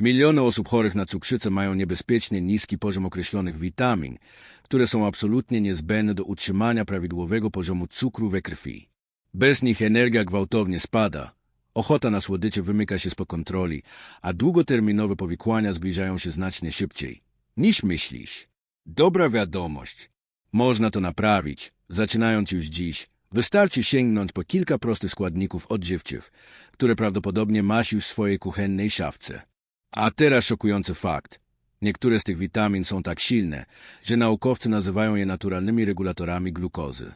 Miliony osób chorych na cukrzycę mają niebezpiecznie niski poziom określonych witamin, które są absolutnie niezbędne do utrzymania prawidłowego poziomu cukru we krwi. Bez nich energia gwałtownie spada, ochota na słodycze wymyka się spod kontroli, a długoterminowe powikłania zbliżają się znacznie szybciej niż myślisz. Dobra wiadomość. Można to naprawić, zaczynając już dziś. Wystarczy sięgnąć po kilka prostych składników odżywczych, które prawdopodobnie masz już w swojej kuchennej szafce. A teraz szokujący fakt. Niektóre z tych witamin są tak silne, że naukowcy nazywają je naturalnymi regulatorami glukozy.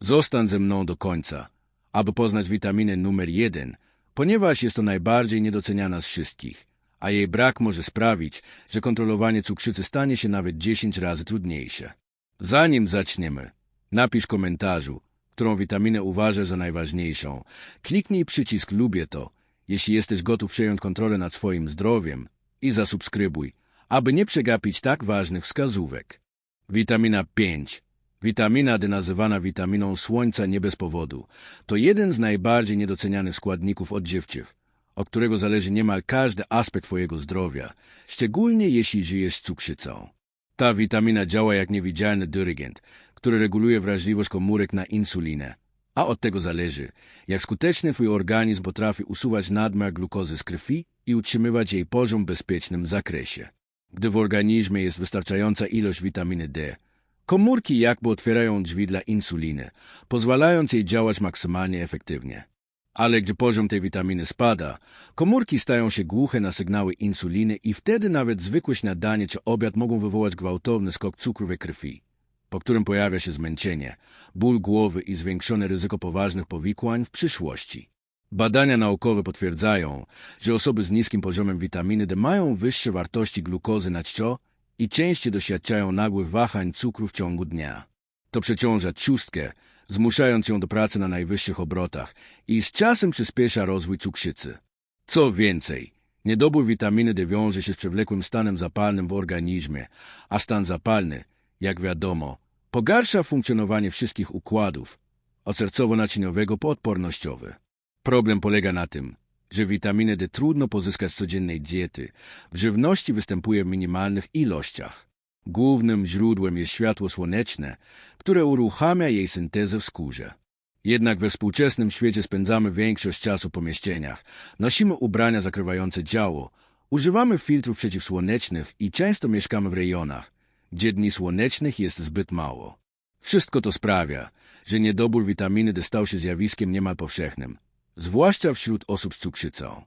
Zostań ze mną do końca, aby poznać witaminę numer jeden, ponieważ jest to najbardziej niedoceniana z wszystkich, a jej brak może sprawić, że kontrolowanie cukrzycy stanie się nawet 10 razy trudniejsze. Zanim zaczniemy, napisz komentarzu, którą witaminę uważasz za najważniejszą. Kliknij przycisk Lubię to, jeśli jesteś gotów przejąć kontrolę nad swoim zdrowiem i zasubskrybuj, aby nie przegapić tak ważnych wskazówek. Witamina 5. Witamina D nazywana witaminą słońca nie bez powodu. To jeden z najbardziej niedocenianych składników odżywczych, od którego zależy niemal każdy aspekt Twojego zdrowia, szczególnie jeśli żyjesz cukrzycą. Ta witamina działa jak niewidzialny dyrygent, który reguluje wrażliwość komórek na insulinę, a od tego zależy, jak skutecznie Twój organizm potrafi usuwać nadmiar glukozy z krwi i utrzymywać jej poziom w bezpiecznym zakresie. Gdy w organizmie jest wystarczająca ilość witaminy D, komórki jakby otwierają drzwi dla insuliny, pozwalając jej działać maksymalnie efektywnie. Ale gdy poziom tej witaminy spada, komórki stają się głuche na sygnały insuliny i wtedy nawet zwykłe śniadanie czy obiad mogą wywołać gwałtowny skok cukru we krwi, po którym pojawia się zmęczenie, ból głowy i zwiększone ryzyko poważnych powikłań w przyszłości. Badania naukowe potwierdzają, że osoby z niskim poziomem witaminy D mają wyższe wartości glukozy na czczo i częściej doświadczają nagłych wahań cukru w ciągu dnia. To przeciąża czustkę, zmuszając ją do pracy na najwyższych obrotach i z czasem przyspiesza rozwój cukrzycy. Co więcej, niedobór witaminy D wiąże się z przewlekłym stanem zapalnym w organizmie, a stan zapalny, jak wiadomo, pogarsza funkcjonowanie wszystkich układów, od sercowo-naczyniowego po. Problem polega na tym, że witaminę D trudno pozyskać z codziennej diety. W żywności występuje w minimalnych ilościach. Głównym źródłem jest światło słoneczne, które uruchamia jej syntezę w skórze. Jednak we współczesnym świecie spędzamy większość czasu w pomieścieniach, nosimy ubrania zakrywające działo, używamy filtrów przeciwsłonecznych i często mieszkamy w rejonach, gdzie dni słonecznych jest zbyt mało. Wszystko to sprawia, że niedobór witaminy D stał się zjawiskiem niemal powszechnym, zwłaszcza wśród osób z cukrzycą.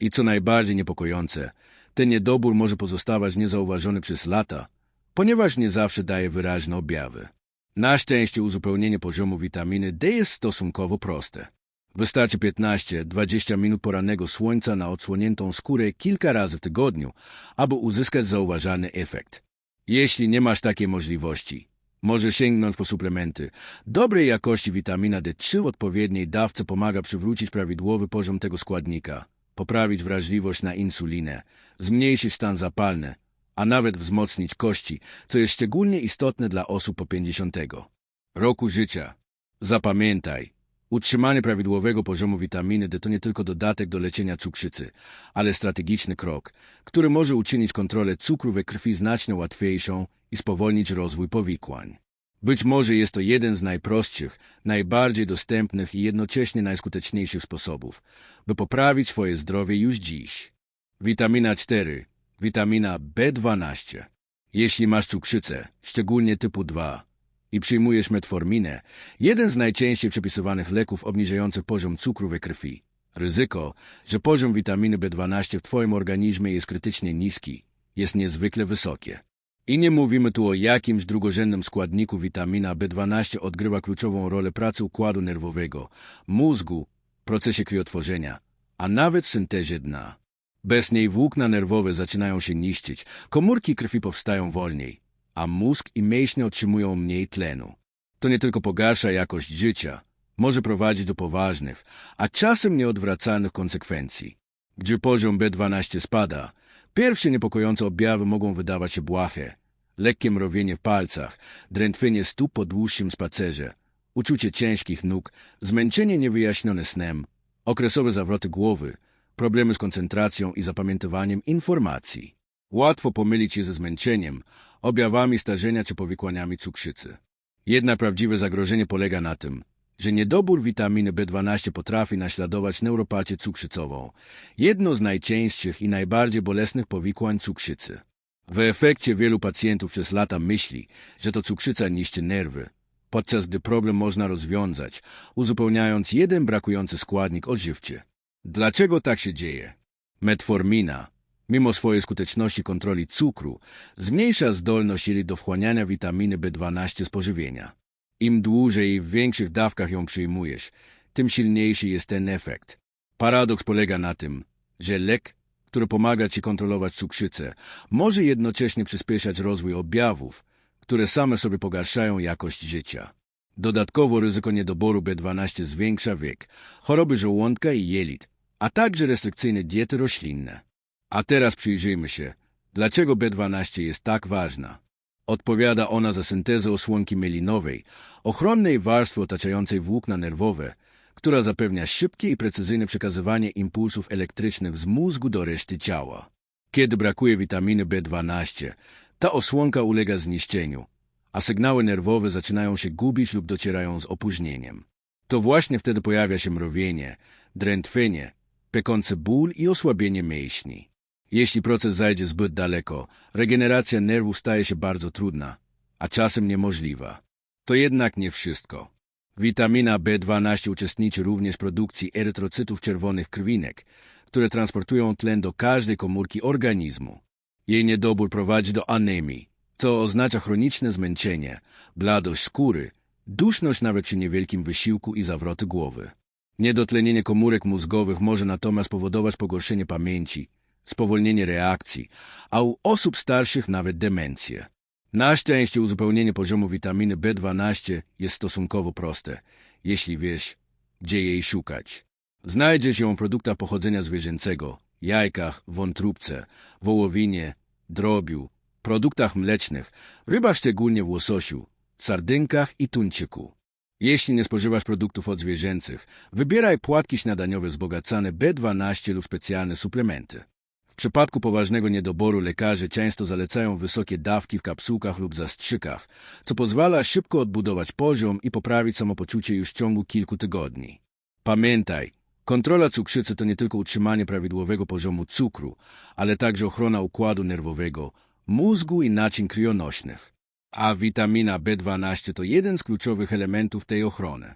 I co najbardziej niepokojące, ten niedobór może pozostawać niezauważony przez lata, ponieważ nie zawsze daje wyraźne objawy. Na szczęście uzupełnienie poziomu witaminy D jest stosunkowo proste. Wystarczy 15-20 minut porannego słońca na odsłoniętą skórę kilka razy w tygodniu, aby uzyskać zauważalny efekt. Jeśli nie masz takiej możliwości, możesz sięgnąć po suplementy. Dobrej jakości witamina D3 w odpowiedniej dawce pomaga przywrócić prawidłowy poziom tego składnika, poprawić wrażliwość na insulinę, zmniejszyć stan zapalny, a nawet wzmocnić kości, co jest szczególnie istotne dla osób po 50 roku życia. Zapamiętaj, utrzymanie prawidłowego poziomu witaminy D to nie tylko dodatek do leczenia cukrzycy, ale strategiczny krok, który może uczynić kontrolę cukru we krwi znacznie łatwiejszą i spowolnić rozwój powikłań. Być może jest to jeden z najprostszych, najbardziej dostępnych i jednocześnie najskuteczniejszych sposobów, by poprawić swoje zdrowie już dziś. Witamina 4 witamina B12. Jeśli masz cukrzycę, szczególnie typu 2, i przyjmujesz metforminę, jeden z najczęściej przepisywanych leków obniżających poziom cukru we krwi, ryzyko, że poziom witaminy B12 w Twoim organizmie jest krytycznie niski, jest niezwykle wysokie. I nie mówimy tu o jakimś drugorzędnym składniku witamina B12 odgrywa kluczową rolę pracy układu nerwowego, mózgu, procesie krwiotworzenia, a nawet syntezie dna. Bez niej włókna nerwowe zaczynają się niszczyć, komórki krwi powstają wolniej, a mózg i mięśnie otrzymują mniej tlenu. To nie tylko pogarsza jakość życia, może prowadzić do poważnych, a czasem nieodwracalnych konsekwencji. Gdy poziom B12 spada, pierwsze niepokojące objawy mogą wydawać się błahe. Lekkie mrowienie w palcach, drętwienie stóp po dłuższym spacerze, uczucie ciężkich nóg, zmęczenie niewyjaśnione snem, okresowe zawroty głowy, problemy z koncentracją i zapamiętywaniem informacji. Łatwo pomylić je ze zmęczeniem, objawami starzenia czy powikłaniami cukrzycy. Jednak prawdziwe zagrożenie polega na tym, że niedobór witaminy B12 potrafi naśladować neuropatię cukrzycową, jedno z najczęstszych i najbardziej bolesnych powikłań cukrzycy. W efekcie wielu pacjentów przez lata myśli, że to cukrzyca niszczy nerwy, podczas gdy problem można rozwiązać, uzupełniając jeden brakujący składnik odżywczy. Dlaczego tak się dzieje? Metformina, mimo swojej skuteczności kontroli cukru, zmniejsza zdolność jej do wchłaniania witaminy B12 z pożywienia. Im dłużej i w większych dawkach ją przyjmujesz, tym silniejszy jest ten efekt. Paradoks polega na tym, że lek, który pomaga ci kontrolować cukrzycę, może jednocześnie przyspieszać rozwój objawów, które same sobie pogarszają jakość życia. Dodatkowo ryzyko niedoboru B12 zwiększa wiek, choroby żołądka i jelit, a także restrykcyjne diety roślinne. A teraz przyjrzyjmy się, dlaczego B12 jest tak ważna. Odpowiada ona za syntezę osłonki melinowej, ochronnej warstwy otaczającej włókna nerwowe, która zapewnia szybkie i precyzyjne przekazywanie impulsów elektrycznych z mózgu do reszty ciała. Kiedy brakuje witaminy B12, ta osłonka ulega zniszczeniu, a sygnały nerwowe zaczynają się gubić lub docierają z opóźnieniem. To właśnie wtedy pojawia się mrowienie, drętwienie, pekący ból i osłabienie mięśni. Jeśli proces zajdzie zbyt daleko, regeneracja nerwów staje się bardzo trudna, a czasem niemożliwa. To jednak nie wszystko. Witamina B12 uczestniczy również w produkcji erytrocytów czerwonych krwinek, które transportują tlen do każdej komórki organizmu. Jej niedobór prowadzi do anemii, co oznacza chroniczne zmęczenie, bladość skóry, duszność nawet przy niewielkim wysiłku i zawroty głowy. Niedotlenienie komórek mózgowych może natomiast powodować pogorszenie pamięci, spowolnienie reakcji, a u osób starszych nawet demencję. Na szczęście uzupełnienie poziomu witaminy B12 jest stosunkowo proste, jeśli wiesz, gdzie jej szukać. Znajdziesz ją w produktach pochodzenia zwierzęcego, jajkach, wątróbce, wołowinie, drobiu, produktach mlecznych, rybach szczególnie w łososiu, sardynkach i tuńczyku. Jeśli nie spożywasz produktów odzwierzęcych, wybieraj płatki śniadaniowe wzbogacane B12 lub specjalne suplementy. W przypadku poważnego niedoboru lekarze często zalecają wysokie dawki w kapsułkach lub zastrzykach, co pozwala szybko odbudować poziom i poprawić samopoczucie już w ciągu kilku tygodni. Pamiętaj, kontrola cukrzycy to nie tylko utrzymanie prawidłowego poziomu cukru, ale także ochrona układu nerwowego, mózgu i naczyń krionośnych. A witamina B12 to jeden z kluczowych elementów tej ochrony.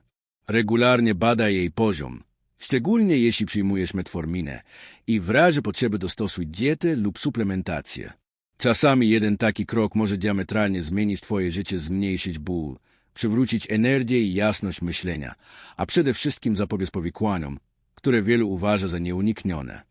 Regularnie badaj jej poziom, szczególnie jeśli przyjmujesz metforminę i w razie potrzeby dostosuj dietę lub suplementację. Czasami jeden taki krok może diametralnie zmienić Twoje życie, zmniejszyć ból, przywrócić energię i jasność myślenia, a przede wszystkim zapobiec powikłaniom, które wielu uważa za nieuniknione.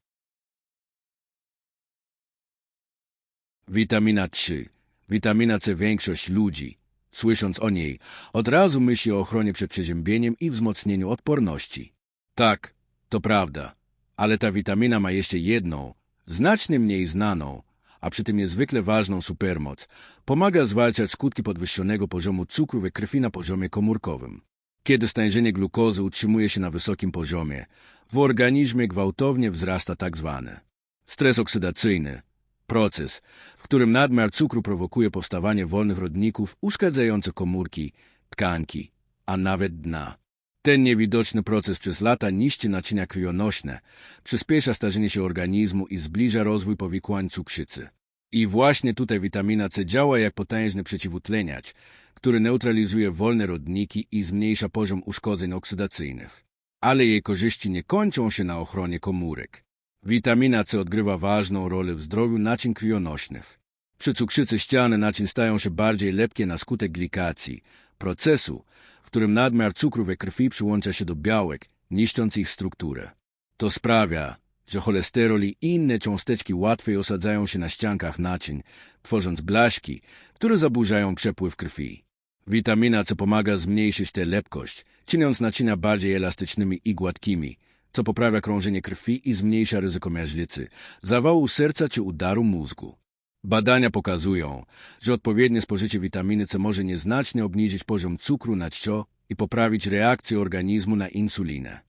Witamina 3. Witamina C większość ludzi, słysząc o niej, od razu myśli o ochronie przed przeziębieniem i wzmocnieniu odporności. Tak, to prawda, ale ta witamina ma jeszcze jedną, znacznie mniej znaną, a przy tym niezwykle ważną supermoc. Pomaga zwalczać skutki podwyższonego poziomu cukru we krwi na poziomie komórkowym. Kiedy stężenie glukozy utrzymuje się na wysokim poziomie, w organizmie gwałtownie wzrasta tak zwany stres oksydacyjny, proces, w którym nadmiar cukru prowokuje powstawanie wolnych rodników uszkadzających komórki, tkanki, a nawet dna. Ten niewidoczny proces przez lata niszczy naczynia krwionośne, przyspiesza starzenie się organizmu i zbliża rozwój powikłań cukrzycy. I właśnie tutaj witamina C działa jak potężny przeciwutleniacz, który neutralizuje wolne rodniki i zmniejsza poziom uszkodzeń oksydacyjnych. Ale jej korzyści nie kończą się na ochronie komórek. Witamina C odgrywa ważną rolę w zdrowiu naczyń krwionośnych. Przy cukrzycy ściany naczyń stają się bardziej lepkie na skutek glikacji, procesu, w którym nadmiar cukru we krwi przyłącza się do białek, niszcząc ich strukturę. To sprawia, że cholesterol i inne cząsteczki łatwiej osadzają się na ściankach naczyń, tworząc blaszki, które zaburzają przepływ krwi. Witamina C pomaga zmniejszyć tę lepkość, czyniąc naczynia bardziej elastycznymi i gładkimi, co poprawia krążenie krwi i zmniejsza ryzyko miażdżycy, zawału serca czy udaru mózgu. Badania pokazują, że odpowiednie spożycie witaminy C może nieznacznie obniżyć poziom cukru na czcio i poprawić reakcję organizmu na insulinę.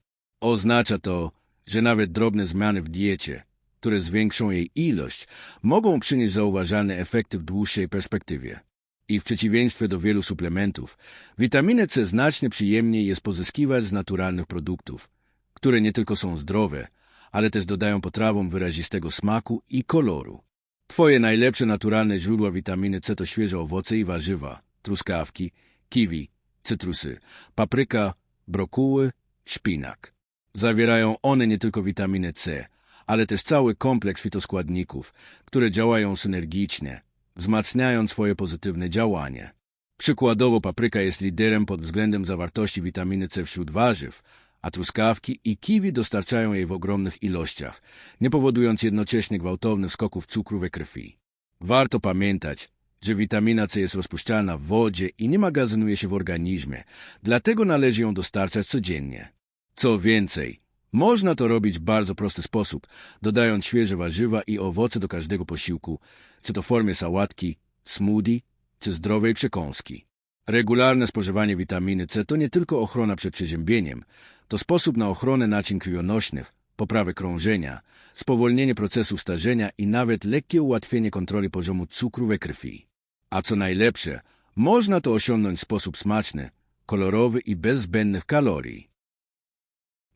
Oznacza to, że nawet drobne zmiany w diecie, które zwiększą jej ilość, mogą przynieść zauważalne efekty w dłuższej perspektywie. I w przeciwieństwie do wielu suplementów, witaminę C znacznie przyjemniej jest pozyskiwać z naturalnych produktów, które nie tylko są zdrowe, ale też dodają potrawom wyrazistego smaku i koloru. Twoje najlepsze naturalne źródła witaminy C to świeże owoce i warzywa, truskawki, kiwi, cytrusy, papryka, brokuły, szpinak. Zawierają one nie tylko witaminę C, ale też cały kompleks fitoskładników, które działają synergicznie, wzmacniając swoje pozytywne działanie. Przykładowo papryka jest liderem pod względem zawartości witaminy C wśród warzyw, a truskawki i kiwi dostarczają jej w ogromnych ilościach, nie powodując jednocześnie gwałtownych skoków cukru we krwi. Warto pamiętać, że witamina C jest rozpuszczalna w wodzie i nie magazynuje się w organizmie, dlatego należy ją dostarczać codziennie. Co więcej, można to robić w bardzo prosty sposób, dodając świeże warzywa i owoce do każdego posiłku, czy to w formie sałatki, smoothie, czy zdrowej przekąski. Regularne spożywanie witaminy C to nie tylko ochrona przed przeziębieniem, to sposób na ochronę naczyń krwionośnych, poprawę krążenia, spowolnienie procesu starzenia i nawet lekkie ułatwienie kontroli poziomu cukru we krwi. A co najlepsze, można to osiągnąć w sposób smaczny, kolorowy i bez zbędnych kalorii.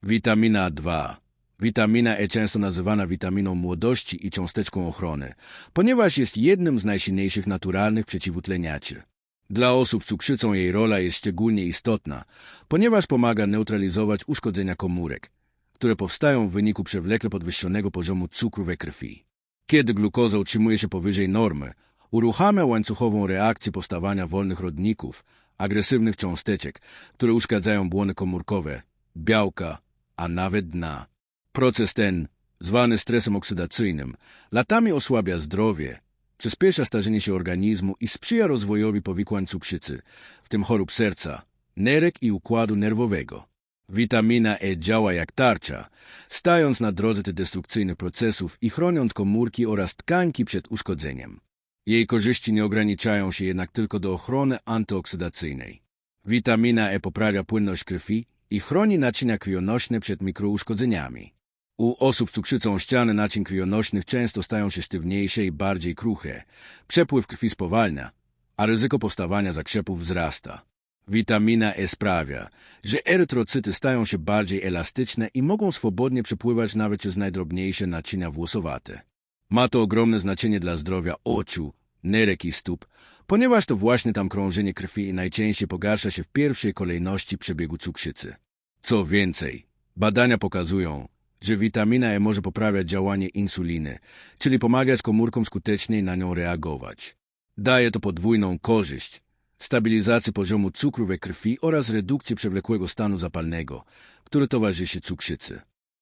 Witamina 2 Witamina E często nazywana witaminą młodości i cząsteczką ochrony, ponieważ jest jednym z najsilniejszych naturalnych przeciwutleniaczy. Dla osób z cukrzycą jej rola jest szczególnie istotna, ponieważ pomaga neutralizować uszkodzenia komórek, które powstają w wyniku przewlekle podwyższonego poziomu cukru we krwi. Kiedy glukoza utrzymuje się powyżej normy, uruchamia łańcuchową reakcję powstawania wolnych rodników, agresywnych cząsteczek, które uszkadzają błony komórkowe, białka, a nawet dna. Proces ten, zwany stresem oksydacyjnym, latami osłabia zdrowie, przyspiesza starzenie się organizmu i sprzyja rozwojowi powikłań cukrzycy, w tym chorób serca, nerek i układu nerwowego. Witamina E działa jak tarcza, stając na drodze tych destrukcyjnych procesów i chroniąc komórki oraz tkanki przed uszkodzeniem. Jej korzyści nie ograniczają się jednak tylko do ochrony antyoksydacyjnej. Witamina E poprawia płynność krwi i chroni naczynia krwionośne przed mikrouszkodzeniami. U osób z cukrzycą ściany naczyń krwionośnych często stają się sztywniejsze i bardziej kruche. Przepływ krwi spowalnia, a ryzyko powstawania zakrzepów wzrasta. Witamina E sprawia, że erytrocyty stają się bardziej elastyczne i mogą swobodnie przepływać nawet przez najdrobniejsze naczynia włosowate. Ma to ogromne znaczenie dla zdrowia oczu, nerek i stóp, ponieważ to właśnie tam krążenie krwi najczęściej pogarsza się w pierwszej kolejności przebiegu cukrzycy. Co więcej, badania pokazują, że witamina E może poprawiać działanie insuliny, czyli pomagać komórkom skuteczniej na nią reagować. Daje to podwójną korzyść, stabilizację poziomu cukru we krwi oraz redukcję przewlekłego stanu zapalnego, który towarzyszy cukrzycy.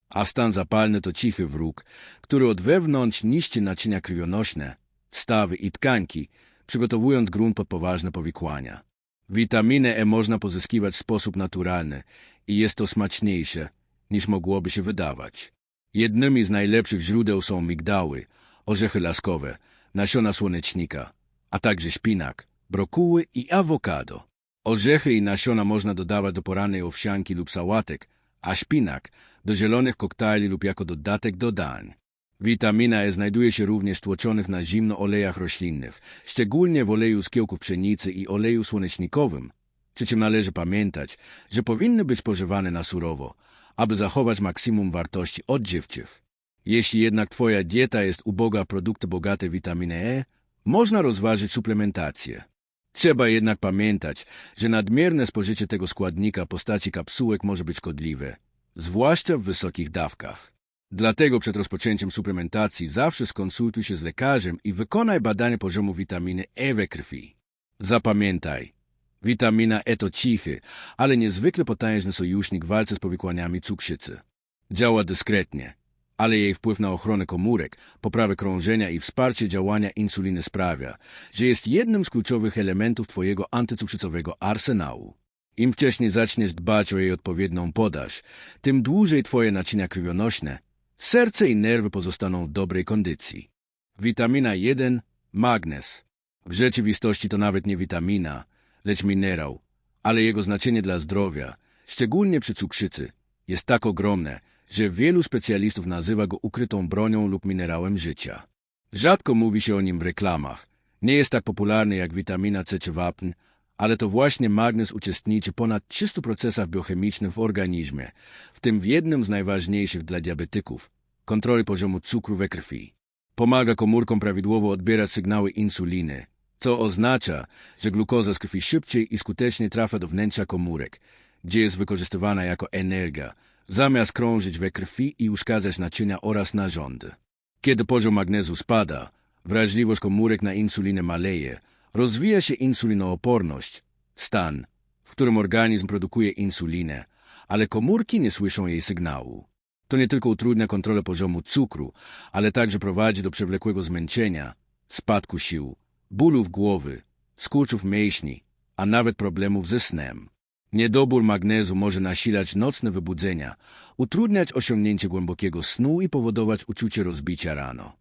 A stan zapalny to cichy wróg, który od wewnątrz niszczy naczynia krwionośne, stawy i tkanki, przygotowując grunt pod poważne powikłania. Witaminę E można pozyskiwać w sposób naturalny i jest to smaczniejsze, niż mogłoby się wydawać. Jednymi z najlepszych źródeł są migdały, orzechy laskowe, nasiona słonecznika, a także szpinak, brokuły i awokado. Orzechy i nasiona można dodawać do porannej owsianki lub sałatek, a szpinak do zielonych koktajli lub jako dodatek do dań. Witamina E znajduje się również w tłoczonych na zimno olejach roślinnych, szczególnie w oleju z kiełków pszenicy i oleju słonecznikowym. Przy czym należy pamiętać, że powinny być spożywane na surowo, aby zachować maksimum wartości odżywczych. Jeśli jednak Twoja dieta jest uboga produkty bogate w witaminę E, można rozważyć suplementację. Trzeba jednak pamiętać, że nadmierne spożycie tego składnika w postaci kapsułek może być szkodliwe, zwłaszcza w wysokich dawkach. Dlatego przed rozpoczęciem suplementacji zawsze skonsultuj się z lekarzem i wykonaj badanie poziomu witaminy E we krwi. Zapamiętaj, witamina E to cichy, ale niezwykle potężny sojusznik w walce z powikłaniami cukrzycy. Działa dyskretnie, ale jej wpływ na ochronę komórek, poprawę krążenia i wsparcie działania insuliny sprawia, że jest jednym z kluczowych elementów Twojego antycukrzycowego arsenału. Im wcześniej zaczniesz dbać o jej odpowiednią podaż, tym dłużej Twoje naczynia krwionośne, serce i nerwy pozostaną w dobrej kondycji. Witamina 1, magnez. W rzeczywistości to nawet nie witamina, lecz minerał, ale jego znaczenie dla zdrowia, szczególnie przy cukrzycy, jest tak ogromne, że wielu specjalistów nazywa go ukrytą bronią lub minerałem życia. Rzadko mówi się o nim w reklamach. Nie jest tak popularny jak witamina C czy wapń, ale to właśnie magnez uczestniczy w ponad 300 procesach biochemicznych w organizmie, w tym w jednym z najważniejszych dla diabetyków kontroli poziomu cukru we krwi. Pomaga komórkom prawidłowo odbierać sygnały insuliny, co oznacza, że glukoza z krwi szybciej i skutecznie trafia do wnętrza komórek, gdzie jest wykorzystywana jako energia, zamiast krążyć we krwi i uszkadzać naczynia oraz narządy. Kiedy poziom magnezu spada, wrażliwość komórek na insulinę maleje, rozwija się insulinooporność, stan, w którym organizm produkuje insulinę, ale komórki nie słyszą jej sygnału. To nie tylko utrudnia kontrolę poziomu cukru, ale także prowadzi do przewlekłego zmęczenia, spadku sił, bólów głowy, skurczów mięśni, a nawet problemów ze snem. Niedobór magnezu może nasilać nocne wybudzenia, utrudniać osiągnięcie głębokiego snu i powodować uczucie rozbicia rano.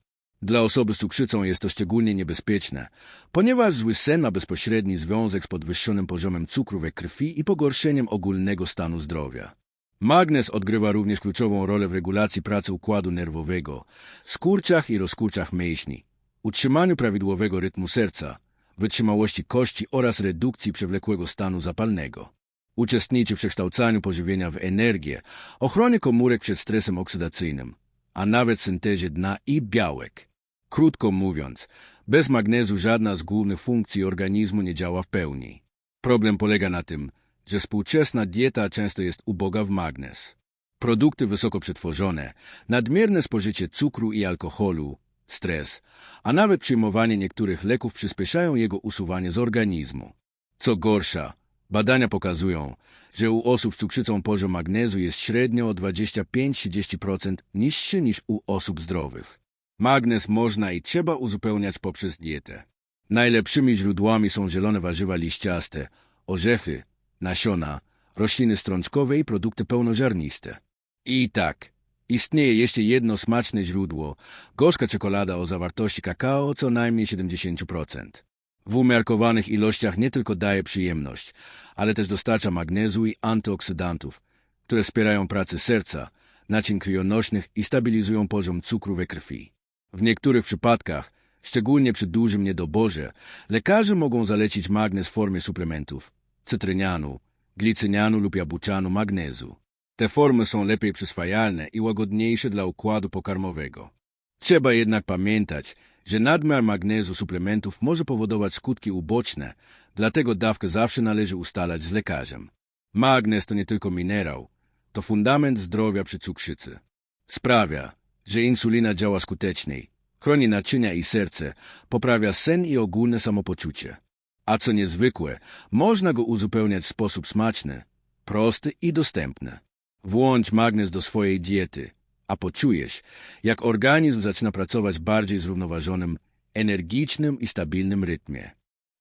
Dla osoby z cukrzycą jest to szczególnie niebezpieczne, ponieważ zły sen ma bezpośredni związek z podwyższonym poziomem cukru we krwi i pogorszeniem ogólnego stanu zdrowia. Magnez odgrywa również kluczową rolę w regulacji pracy układu nerwowego, skurczach i rozkurczach mięśni, utrzymaniu prawidłowego rytmu serca, wytrzymałości kości oraz redukcji przewlekłego stanu zapalnego. Uczestniczy w przekształcaniu pożywienia w energię, ochronie komórek przed stresem oksydacyjnym, a nawet syntezie dna i białek. Krótko mówiąc, bez magnezu żadna z głównych funkcji organizmu nie działa w pełni. Problem polega na tym, że współczesna dieta często jest uboga w magnez. Produkty wysoko przetworzone, nadmierne spożycie cukru i alkoholu, stres, a nawet przyjmowanie niektórych leków przyspieszają jego usuwanie z organizmu. Co gorsza, badania pokazują, że u osób z cukrzycą poziom magnezu jest średnio o 25-30% niższy niż u osób zdrowych. Magnez można i trzeba uzupełniać poprzez dietę. Najlepszymi źródłami są zielone warzywa liściaste, orzechy, nasiona, rośliny strączkowe i produkty pełnoziarniste. I tak, istnieje jeszcze jedno smaczne źródło, gorzka czekolada o zawartości kakao co najmniej 70%. W umiarkowanych ilościach nie tylko daje przyjemność, ale też dostarcza magnezu i antyoksydantów, które wspierają pracę serca, naczyń krwionośnych i stabilizują poziom cukru we krwi. W niektórych przypadkach, szczególnie przy dużym niedoborze, lekarze mogą zalecić magnez w formie suplementów, cytrynianu, glicynianu lub jabłczanu magnezu. Te formy są lepiej przyswajalne i łagodniejsze dla układu pokarmowego. Trzeba jednak pamiętać, że nadmiar magnezu suplementów może powodować skutki uboczne, dlatego dawkę zawsze należy ustalać z lekarzem. Magnez to nie tylko minerał, to fundament zdrowia przy cukrzycy. Sprawia, że insulina działa skuteczniej, chroni naczynia i serce, poprawia sen i ogólne samopoczucie. A co niezwykłe, można go uzupełniać w sposób smaczny, prosty i dostępny. Włącz magnez do swojej diety, a poczujesz, jak organizm zaczyna pracować w bardziej zrównoważonym, energicznym i stabilnym rytmie.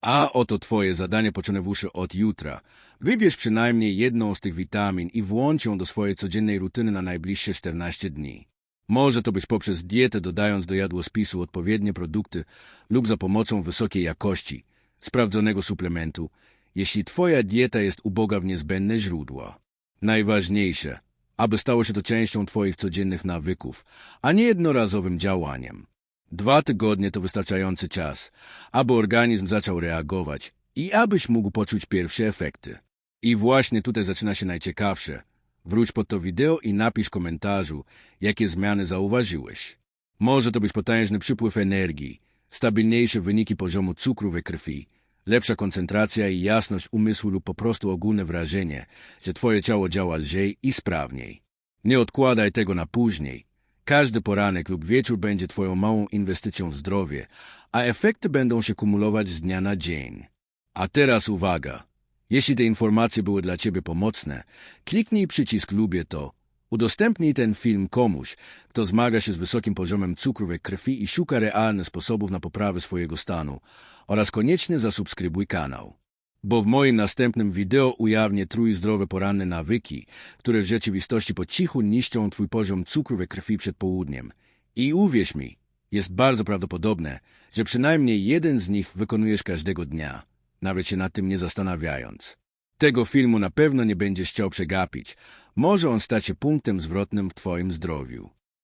A oto twoje zadanie poczynowusze od jutra. Wybierz przynajmniej jedną z tych witamin i włącz ją do swojej codziennej rutyny na najbliższe 14 dni. Może to być poprzez dietę dodając do jadłospisu odpowiednie produkty lub za pomocą wysokiej jakości, sprawdzonego suplementu, jeśli Twoja dieta jest uboga w niezbędne źródła. Najważniejsze, aby stało się to częścią Twoich codziennych nawyków, a nie jednorazowym działaniem. Dwa tygodnie to wystarczający czas, aby organizm zaczął reagować i abyś mógł poczuć pierwsze efekty. I właśnie tutaj zaczyna się najciekawsze. Wróć pod to wideo i napisz w komentarzu, jakie zmiany zauważyłeś. Może to być potężny przypływ energii, stabilniejsze wyniki poziomu cukru we krwi, lepsza koncentracja i jasność umysłu lub po prostu ogólne wrażenie, że twoje ciało działa lżej i sprawniej. Nie odkładaj tego na później. Każdy poranek lub wieczór będzie twoją małą inwestycją w zdrowie, a efekty będą się kumulować z dnia na dzień. A teraz uwaga! Jeśli te informacje były dla Ciebie pomocne, kliknij przycisk Lubię to Udostępnij ten film komuś, kto zmaga się z wysokim poziomem cukru we krwi i szuka realnych sposobów na poprawę swojego stanu oraz koniecznie zasubskrybuj kanał. Bo w moim następnym wideo ujawnię trójzdrowe poranne nawyki, które w rzeczywistości po cichu niszczą Twój poziom cukru we krwi przed południem. I uwierz mi, jest bardzo prawdopodobne, że przynajmniej jeden z nich wykonujesz każdego dnia, nawet się nad tym nie zastanawiając. Tego filmu na pewno nie będziesz chciał przegapić. Może on stać się punktem zwrotnym w twoim zdrowiu.